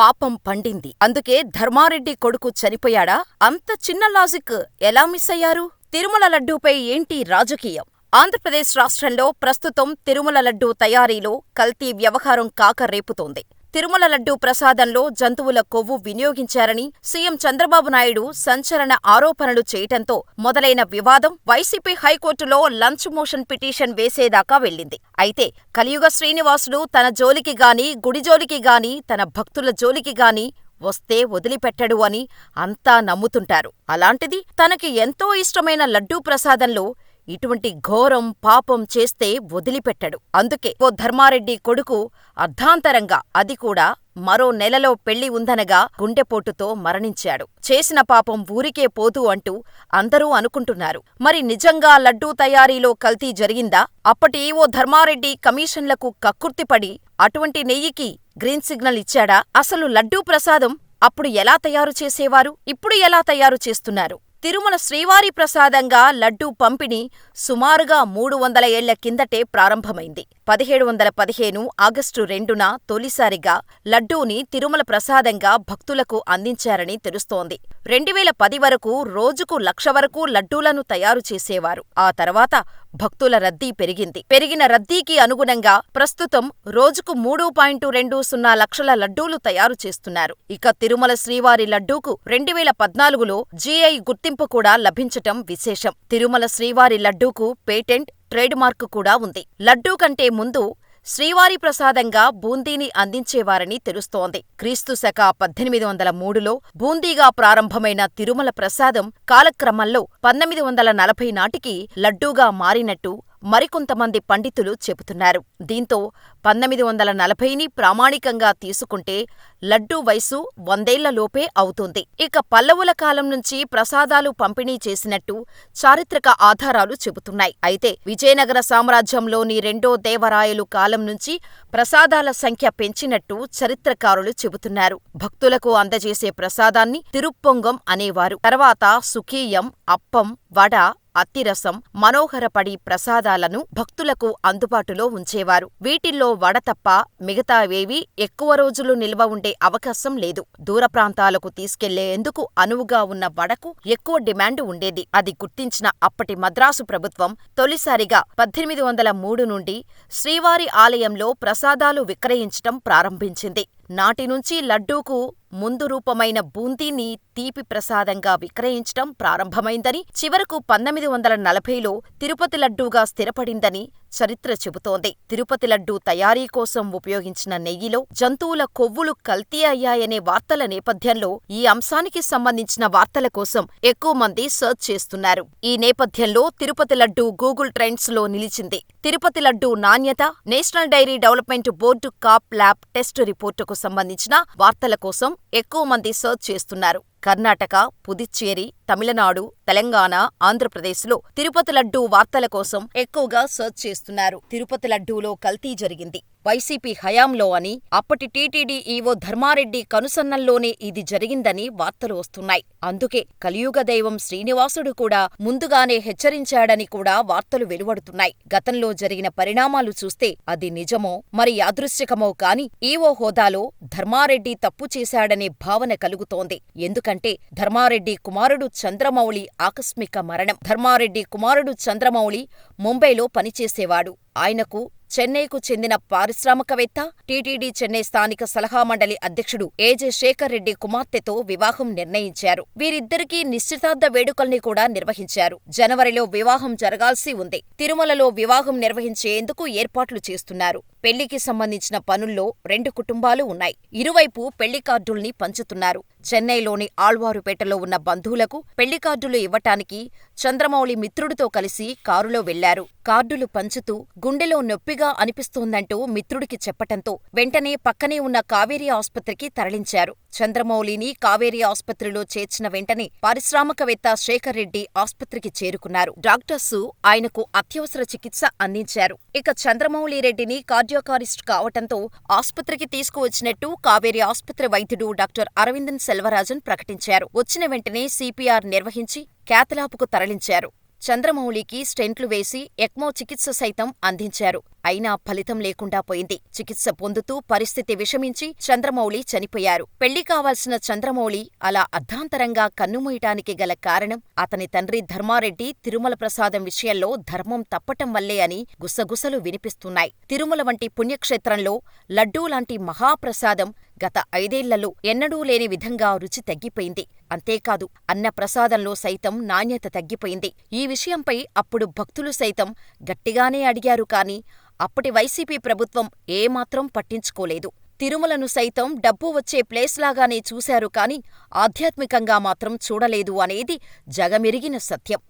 పాపం పండింది. అందుకే ధర్మారెడ్డి కొడుకు చనిపోయాడా? అంత చిన్న లాజిక్ ఎలా మిస్ అయ్యారు? తిరుమల లడ్డూపై ఏంటి రాజకీయం? ఆంధ్రప్రదేశ్ రాష్ట్రంలో ప్రస్తుతం తిరుమల లడ్డూ తయారీలో కల్తీ వ్యవహారం కాక రేపుతోంది. తిరుమల లడ్డూ ప్రసాదంలో జంతువుల కొవ్వు వినియోగించారని సీఎం చంద్రబాబు నాయుడు సంచలన ఆరోపణలు చేయటంతో మొదలైన వివాదం వైసీపీ హైకోర్టులో లంచ్ మోషన్ పిటిషన్ వేసేదాకా వెళ్ళింది. అయితే కలియుగ శ్రీనివాసుడు తన జోలికి గాని, గుడి జోలికి గాని, తన భక్తుల జోలికి గాని వస్తే వదిలిపెట్టడు అని అంతా నమ్ముతుంటారు. అలాంటిది తనకి ఎంతో ఇష్టమైన లడ్డూ ప్రసాదంలో ఇటువంటి ఘోరం, పాపం చేస్తే వదిలిపెట్టడు. అందుకే ఓ ధర్మారెడ్డి కొడుకు అర్ధాంతరంగా అది కూడా మరో నెలలో పెళ్ళి ఉందనగా గుండెపోటుతో మరణించాడు. చేసిన పాపం ఊరికే పోదు అంటూ అందరూ అనుకుంటున్నారు. మరి నిజంగా లడ్డూ తయారీలో కల్తీ జరిగిందా? అప్పటి ఓ ధర్మారెడ్డి కమిషన్లకు కక్కుర్తిపడి అటువంటి నెయ్యికి గ్రీన్ సిగ్నల్ ఇచ్చాడా? అసలు లడ్డూ ప్రసాదం అప్పుడు ఎలా తయారు చేసేవారు? ఇప్పుడు ఎలా తయారు చేస్తున్నారు? తిరుమల శ్రీవారి ప్రసాదంగా లడ్డూ పంపిణీ సుమారుగా మూడు వందల ఏళ్ళ కిందటే ప్రారంభమైంది. పదిహేడు వందల పదిహేను ఆగస్టు రెండున తొలిసారిగా లడ్డూని తిరుమల ప్రసాదంగా భక్తులకు అందించారని తెలుస్తోంది. రెండువేల పది వరకు రోజుకు లక్ష వరకు లడ్డూలను తయారు చేసేవారు. ఆ తర్వాత భక్తుల రద్దీ పెరిగింది. పెరిగిన రద్దీకి అనుగుణంగా ప్రస్తుతం రోజుకు మూడు పాయింట్ రెండు సున్నా లక్షల లడ్డూలు తయారు చేస్తున్నారు. ఇక తిరుమల శ్రీవారి లడ్డూకు రెండువేల పద్నాలుగులో జీఐ గుర్తింపు కూడా లభించటం విశేషం. తిరుమల శ్రీవారి లడ్డూకు పేటెంట్, ట్రేడ్ మార్క్ కూడా ఉంది. లడ్డూ కంటే ముందు శ్రీవారి ప్రసాదంగా బూందీని అందించేవారని తెలుస్తోంది. క్రీస్తు శక పద్దెనిమిది వందల మూడులో బూందీగా ప్రారంభమైన తిరుమల ప్రసాదం కాలక్రమంలో పంతొమ్మిది వందల నలభై నాటికి లడ్డూగా మారినట్టు మరికొంతమంది పండితులు చెబుతున్నారు. దీంతో పంతొమ్మిది వందల నలభైని ప్రామాణికంగా తీసుకుంటే లడ్డూ వయసు వందేళ్ళలోపే అవుతుంది. ఇక పల్లవుల కాలం నుంచి ప్రసాదాలు పంపిణీ చేసినట్టు చారిత్రక ఆధారాలు చెబుతున్నాయి. అయితే విజయనగర సామ్రాజ్యంలోని రెండో దేవరాయలు కాలం నుంచి ప్రసాదాల సంఖ్య పెంచినట్టు చరిత్రకారులు చెబుతున్నారు. భక్తులకు అందజేసే ప్రసాదాన్ని తిరుప్పొంగం అనేవారు. తర్వాత సుఖీయం, అప్పం, వడ, అత్తిరసం, మనోహరపడి ప్రసాదాలను భక్తులకు అందుబాటులో ఉంచేవారు. వీటిల్లో వడ తప్ప మిగతావేవీ ఎక్కువ రోజులు నిల్వ ఉండే అవకాశం లేదు. దూర ప్రాంతాలకు తీసుకెళ్ళేందుకు అనువుగా ఉన్న వడకు ఎక్కువ డిమాండ్ ఉండేది. అది గుర్తించిన అప్పటి మద్రాసు ప్రభుత్వం తొలిసారిగా పద్దెనిమిది వందల మూడు నుండి శ్రీవారి ఆలయంలో ప్రసాదాలు విక్రయించటం ప్రారంభించింది. నాటినుంచి లడ్డూకు ముందు రూపమైన బూందీని తీపి ప్రసాదంగా విక్రయించటం ప్రారంభమైందని, చివరకు పంతొమ్మిది వందల నలభైలో తిరుపతి లడ్డూగా స్థిరపడిందని చరిత్ర చెబుతోంది. తిరుపతి లడ్డూ తయారీ కోసం ఉపయోగించిన నెయ్యిలో జంతువుల కొవ్వులు కల్తీ అయ్యాయనే వార్తల నేపథ్యంలో ఈ అంశానికి సంబంధించిన వార్తల కోసం ఎక్కువ మంది సర్చ్ చేస్తున్నారు. ఈ నేపథ్యంలో తిరుపతి లడ్డూ గూగుల్ ట్రెండ్స్లో నిలిచింది. తిరుపతి లడ్డూ నాణ్యత, national dairy development board cap lab test రిపోర్టుకు సంబంధించిన వార్తల కోసం ఎక్కువ మంది సర్చ్ చేస్తున్నారు. కర్ణాటక, పుదుచ్చేరి, తమిళనాడు, తెలంగాణ, ఆంధ్రప్రదేశ్లో తిరుపతి లడ్డూ వార్తల కోసం ఎక్కువగా సర్చ్ చేస్తున్నారు. తిరుపతి లడ్డూలో కల్తీ జరిగింది. వైసీపీ హయాంలో అని, అప్పటి టీటీడీ ఈవో ధర్మారెడ్డి కనుసన్నల్లోనే ఇది జరిగిందని వార్తలు వస్తున్నాయి. అందుకే కలియుగ దైవం శ్రీనివాసుడు కూడా ముందుగానే హెచ్చరించాడని కూడా వార్తలు వెలువడుతున్నాయి. గతంలో జరిగిన పరిణామాలు చూస్తే అది నిజమో, మరి యాదృశ్చికమో కాని ఈవో హోదాలో ధర్మారెడ్డి తప్పు చేశాడనే భావన కలుగుతోంది. ఎందుకంటే ధర్మారెడ్డి కుమారుడు చంద్రమౌళి ఆకస్మిక మరణం. ధర్మారెడ్డి కుమారుడు చంద్రమౌళి ముంబైలో పనిచేసేవాడు. ఆయనకు చెన్నైకు చెందిన పారిశ్రామికవేత్త, టీటీడీ చెన్నై స్థానిక సలహా మండలి అధ్యక్షుడు ఏజే శేఖర్ రెడ్డి కుమార్తెతో వివాహం నిర్ణయించారు. వీరిద్దరికీ నిశ్చితార్థ వేడుకల్ని కూడా నిర్వహించారు. జనవరిలో వివాహం జరగాల్సి ఉంది. తిరుమలలో వివాహం నిర్వహించేందుకు ఏర్పాట్లు చేస్తున్నారు. పెళ్ళికి సంబంధించిన పనుల్లో రెండు కుటుంబాలు ఉన్నాయి. ఇరువైపు పెళ్ళి కార్డుల్ని పంచుతున్నారు. చెన్నైలోని ఆళ్వారుపేటలో ఉన్న బంధువులకు పెళ్ళి కార్డులు ఇవ్వటానికి చంద్రమౌళి మిత్రుడితో కలిసి కారులో వెళ్ళారు. కార్డులు పంచుతూ గుండెలో నొప్పిగా అనిపిస్తోందంటూ మిత్రుడికి చెప్పటంతో వెంటనే పక్కనే ఉన్న కావేరీ ఆస్పత్రికి తరలించారు. చంద్రమౌళిని కావేరీ ఆస్పత్రిలో చేర్చిన వెంటనే పారిశ్రామికవేత్త శేఖర్ రెడ్డి ఆస్పత్రికి చేరుకున్నారు. డాక్టర్సు ఆయనకు అత్యవసర చికిత్స అందించారు. ఇక చంద్రమౌళి రెడ్డిని కార్డియాకారిస్ట్ కావటంతో ఆస్పత్రికి తీసుకువచ్చినట్టు కావేరీ ఆస్పత్రి వైద్యుడు డాక్టర్ అరవిందన్ సెల్వరాజన్ ప్రకటించారు. వచ్చిన వెంటనే సీపీఆర్ నిర్వహించి క్యాథ్లాబ్కు తరలించారు. చంద్రమౌళికి స్టెంట్లు వేసి ఎక్మో చికిత్స సైతం అందించారు. అయినా ఫలితం లేకుండా పోయింది. చికిత్స పొందుతూ పరిస్థితి విషమించి చంద్రమౌళి చనిపోయారు. పెళ్ళి కావాల్సిన చంద్రమౌళి అలా అర్ధాంతరంగా కన్నుమూయటానికి గల కారణం అతని తండ్రి ధర్మారెడ్డి తిరుమల ప్రసాదం విషయంలో ధర్మం తప్పటం వల్లే అని గుసగుసలు వినిపిస్తున్నాయి. తిరుమల వంటి పుణ్యక్షేత్రంలో లడ్డూ లాంటి మహాప్రసాదం గత ఐదేళ్ళలో ఎన్నడూ లేని విధంగా రుచి తగ్గిపోయింది. అంతేకాదు అన్న ప్రసాదంలో సైతం నాణ్యత తగ్గిపోయింది. ఈ విషయంపై అప్పుడు భక్తులు సైతం గట్టిగానే అడిగారు కాని అప్పటి వైసీపీ ప్రభుత్వం ఏమాత్రం పట్టించుకోలేదు. తిరుమలను సైతం డబ్బు వచ్చే ప్లేస్లాగానే చూశారు కాని ఆధ్యాత్మికంగా మాత్రం చూడలేదు అనేది జగమెరిగిన సత్యం.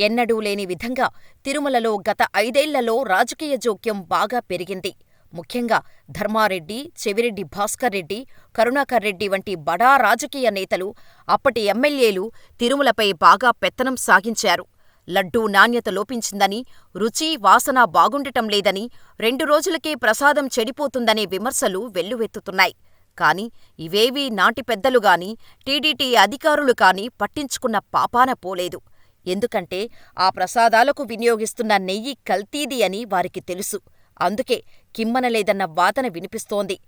ఎన్నడూ లేని విధంగా తిరుమలలో గత ఐదేళ్ళలో రాజకీయ జోక్యం బాగా పెరిగింది. ముఖ్యంగా ధర్మారెడ్డి, చెవిరెడ్డి భాస్కర్రెడ్డి, కరుణాకర్రెడ్డి వంటి బడా రాజకీయ నేతలు, అప్పటి ఎమ్మెల్యేలు తిరుమలపై బాగా పెత్తనం సాగించారు. లడ్డూ నాణ్యత లోపించిందని, రుచి, వాసన బాగుండటం లేదని, రెండు రోజులకే ప్రసాదం చెడిపోతుందనే విమర్శలు వెల్లువెత్తుతున్నాయి. కాని ఇవేవీ నాటి పెద్దలుగాని, టీటీడీ అధికారులు కాని పట్టించుకున్న పాపాన పోలేదు. ఎందుకంటే ఆ ప్రసాదాలకు వినియోగిస్తున్న నెయ్యి కల్తీది అని వారికి తెలుసు. అందుకే కిమ్మనలేదన్న వాదన వినిపిస్తోంది.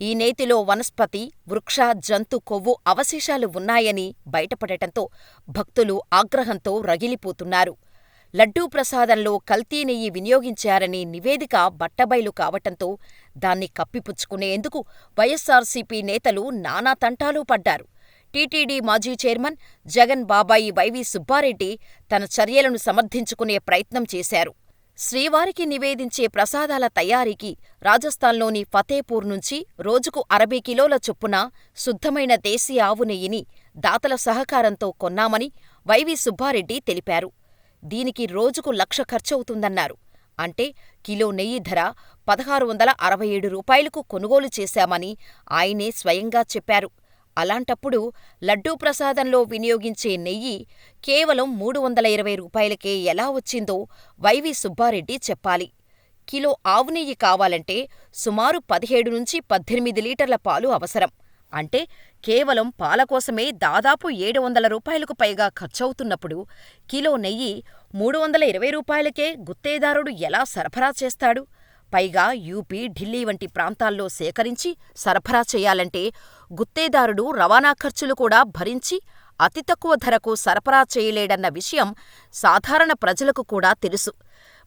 ఈ నేతిలో వనస్పతి, వృక్ష, జంతు కొవ్వు అవశేషాలు ఉన్నాయని బయటపడటంతో భక్తులు ఆగ్రహంతో రగిలిపోతున్నారు. లడ్డూ ప్రసాదంలో కల్తీ నెయ్యి వినియోగించారని నివేదిక బట్టబయలు కావటంతో దాన్ని కప్పిపుచ్చుకునేందుకు వైఎస్సార్సీపీ నేతలు నానా తంటాలు పడ్డారు. టీటీడీ మాజీ చైర్మన్ జగన్ బాబాయి వైవీ సుబ్బారెడ్డి తన చర్యలను సమర్థించుకునే ప్రయత్నం చేశారు. శ్రీవారికి నివేదించే ప్రసాదాల తయారీకి రాజస్థాన్లోని ఫతేపూర్ నుంచి రోజుకు అరవై కిలోల చొప్పున శుద్ధమైన దేశీ ఆవు నెయ్యిని దాతల సహకారంతో కొన్నామని వైవి సుబ్బారెడ్డి తెలిపారు. దీనికి రోజుకు లక్ష ఖర్చవుతుందన్నారు. అంటే కిలో నెయ్యి ధర పదహారు వందల అరవై ఏడు రూపాయలకు కొనుగోలు చేశామని ఆయనే స్వయంగా చెప్పారు. అలాంటప్పుడు లడ్డూ ప్రసాదంలో వినియోగించే నెయ్యి కేవలం మూడు వందల ఇరవై రూపాయలకే ఎలా వచ్చిందో వైవి సుబ్బారెడ్డి చెప్పాలి. కిలో ఆవు నెయ్యి కావాలంటే సుమారు పదిహేడు నుంచి పద్దెనిమిది లీటర్ల పాలు అవసరం. అంటే కేవలం పాలకోసమే దాదాపు ఏడు వందల రూపాయలకు పైగా ఖర్చవుతున్నప్పుడు కిలో నెయ్యి మూడు వందల ఇరవై రూపాయలకే గుత్తేదారుడు ఎలా సరఫరా చేస్తాడు? పైగా యూపీ, ఢిల్లీ వంటి ప్రాంతాల్లో సేకరించి సరఫరా చెయ్యాలంటే గుత్తేదారుడు రవాణా ఖర్చులు కూడా భరించి అతి తక్కువ ధరకు సరఫరా చేయలేడన్న విషయం సాధారణ ప్రజలకు కూడా తెలుసు.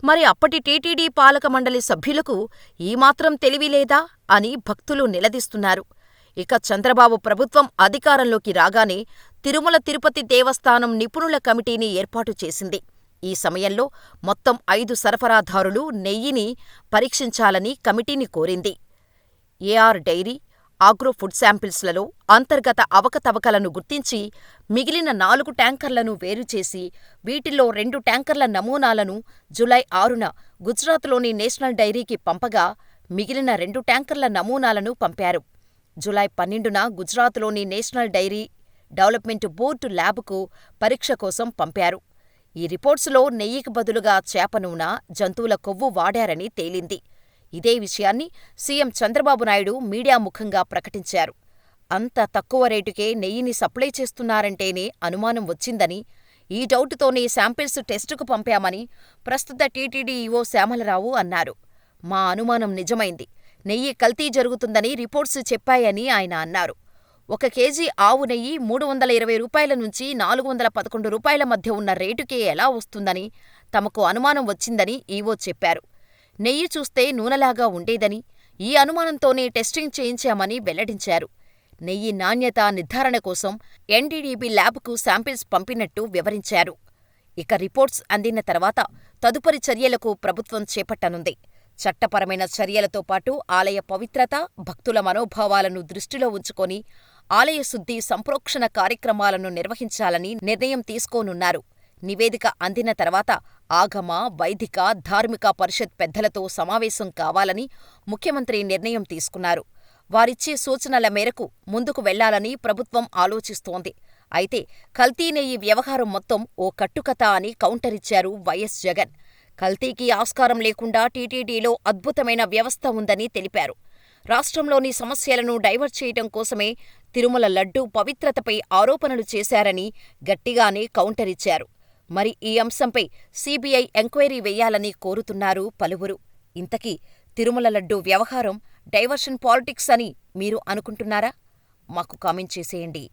మరి అప్పటి టీటీడీ పాలక మండలి సభ్యులకు ఈమాత్రం తెలివిలేదా అని భక్తులు నిలదీస్తున్నారు. ఇక చంద్రబాబు ప్రభుత్వం అధికారంలోకి రాగానే తిరుమల తిరుపతి దేవస్థానం నిపుణుల కమిటీని ఏర్పాటు చేసింది. ఈ సమయంలో మొత్తం ఐదు సరఫరాదారులు నెయ్యిని పరీక్షించాలని కమిటీని కోరింది. A R dairy, agro food శాంపిల్స్లలో అంతర్గత అవకతవకలను గుర్తించి మిగిలిన నాలుగు ట్యాంకర్లను వేరుచేసి వీటిల్లో రెండు ట్యాంకర్ల నమూనాలను జులై ఆరున గుజరాత్లోని నేషనల్ డైరీకి పంపగా మిగిలిన రెండు ట్యాంకర్ల నమూనాలను పంపారు. జూలై పన్నెండున గుజరాత్లోని నేషనల్ డైరీ డెవలప్మెంట్ బోర్డు ల్యాబ్కు పరీక్ష కోసం పంపారు. ఈ రిపోర్ట్స్లో నెయ్యికి బదులుగా చేప నూనె, జంతువుల కొవ్వు వాడారని తేలింది. ఇదే విషయాన్ని సీఎం చంద్రబాబు నాయుడు మీడియా ముఖంగా ప్రకటించారు. అంత తక్కువ రేటుకే నెయ్యిని సప్లై చేస్తున్నారంటేనే అనుమానం వచ్చిందని, ఈ డౌటుతోనే శాంపిల్స్ టెస్టుకు పంపామని ప్రస్తుత టీటీడీ ఈవో శ్యామలరావు అన్నారు. మా అనుమానం నిజమైంది. నెయ్యి కల్తీ జరుగుతుందని రిపోర్ట్స్ చెప్పాయని ఆయన అన్నారు. ఒక కేజీ ఆవు నెయ్యి మూడు వందల ఇరవై రూపాయల నుంచి నాలుగు వందల పదకొండు రూపాయల మధ్య ఉన్న రేటుకే ఎలా వస్తుందని తమకు అనుమానం వచ్చిందని ఈవో చెప్పారు. నెయ్యి చూస్తే నూనెలాగా ఉండేదని, ఈ అనుమానంతోనే టెస్టింగ్ చేయించామని వెల్లడించారు. నెయ్యి నాణ్యత నిర్ధారణ కోసం ఎన్డీడీబీ ల్యాబ్కు శాంపిల్స్ పంపినట్టు వివరించారు. ఇక రిపోర్ట్స్ అందిన తర్వాత తదుపరి చర్యలకు ప్రభుత్వం చేపట్టనుంది. చట్టపరమైన చర్యలతో పాటు ఆలయ పవిత్రత, భక్తుల మనోభావాలను దృష్టిలో ఉంచుకొని ఆలయ శుద్ధి, సంప్రోక్షణ కార్యక్రమాలను నిర్వహించాలని నిర్ణయం తీసుకోనున్నారు. నివేదిక అందిన తర్వాత ఆగమ, వైదిక, ధార్మిక పరిషత్ పెద్దలతో సమావేశం కావాలని ముఖ్యమంత్రి నిర్ణయం తీసుకున్నారు. వారిచ్చే సూచనల మేరకు ముందుకు వెళ్ళాలని ప్రభుత్వం ఆలోచిస్తోంది. అయితే కల్తీనేయి వ్యవహారం మొత్తం ఓ కట్టుకథ అని కౌంటరిచ్చారు వైఎస్ జగన్. కల్తీకి ఆస్కారం లేకుండా టీటీడీలో అద్భుతమైన వ్యవస్థ ఉందని తెలిపారు. రాష్ట్రంలోని సమస్యలను డైవర్ట్ చేయటం కోసమే తిరుమల లడ్డూ పవిత్రతపై ఆరోపణలు చేశారని గట్టిగానే కౌంటరిచ్చారు. మరి ఈ అంశంపై సీబీఐ ఎంక్వైరీ వేయాలని కోరుతున్నారు పలువురు. ఇంతకీ తిరుమల లడ్డూ వ్యవహారం డైవర్షన్ పాలిటిక్స్ అని మీరు అనుకుంటున్నారా? మాకు కామెంట్ చేసేయండి.